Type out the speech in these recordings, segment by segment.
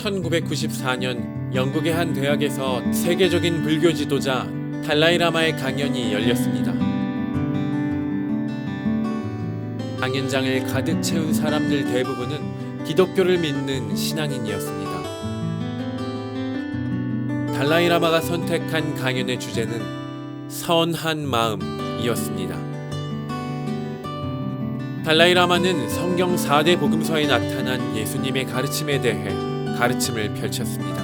1994년 영국의 한 대학에서 세계적인 불교 지도자 달라이라마의 강연이 열렸습니다. 강연장을 가득 채운 사람들 대부분은 기독교를 믿는 신앙인이었습니다. 달라이라마가 선택한 강연의 주제는 선한 마음이었습니다. 달라이라마는 성경 4대 복음서에 나타난 예수님의 가르침에 대해 가르침을 펼쳤습니다.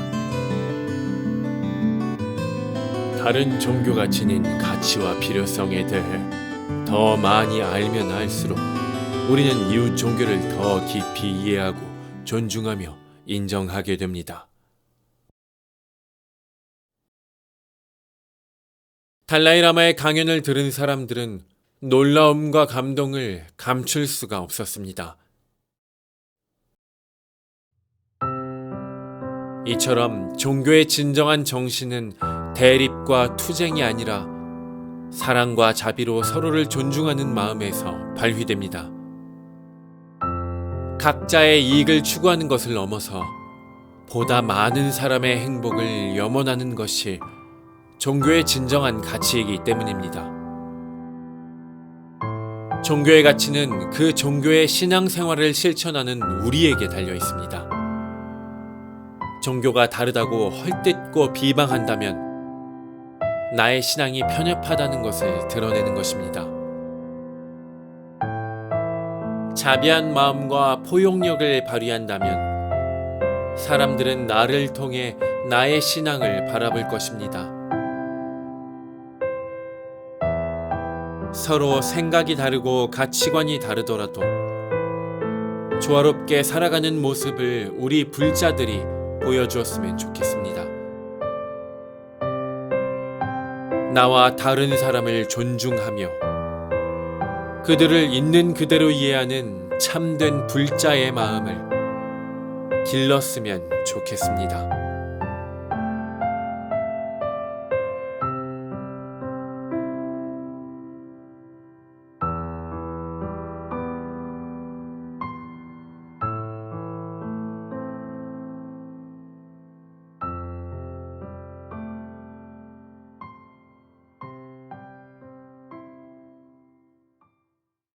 다른 종교가 지닌 가치와 필요성에 대해 더 많이 알면 알수록 우리는 이웃 종교를 더 깊이 이해하고 존중하며 인정하게 됩니다. 달라이라마의 강연을 들은 사람들은 놀라움과 감동을 감출 수가 없었습니다. 이처럼 종교의 진정한 정신은 대립과 투쟁이 아니라 사랑과 자비로 서로를 존중하는 마음에서 발휘됩니다. 각자의 이익을 추구하는 것을 넘어서 보다 많은 사람의 행복을 염원하는 것이 종교의 진정한 가치이기 때문입니다. 종교의 가치는 그 종교의 신앙생활을 실천하는 우리에게 달려 있습니다. 종교가 다르다고 헐뜯고 비방한다면 나의 신앙이 편협하다는 것을 드러내는 것입니다. 자비한 마음과 포용력을 발휘한다면 사람들은 나를 통해 나의 신앙을 바라볼 것입니다. 서로 생각이 다르고 가치관이 다르더라도 조화롭게 살아가는 모습을 우리 불자들이 보여주었으면 좋겠습니다. 나와 다른 사람을 존중하며 그들을 있는 그대로 이해하는 참된 불자의 마음을 길렀으면 좋겠습니다.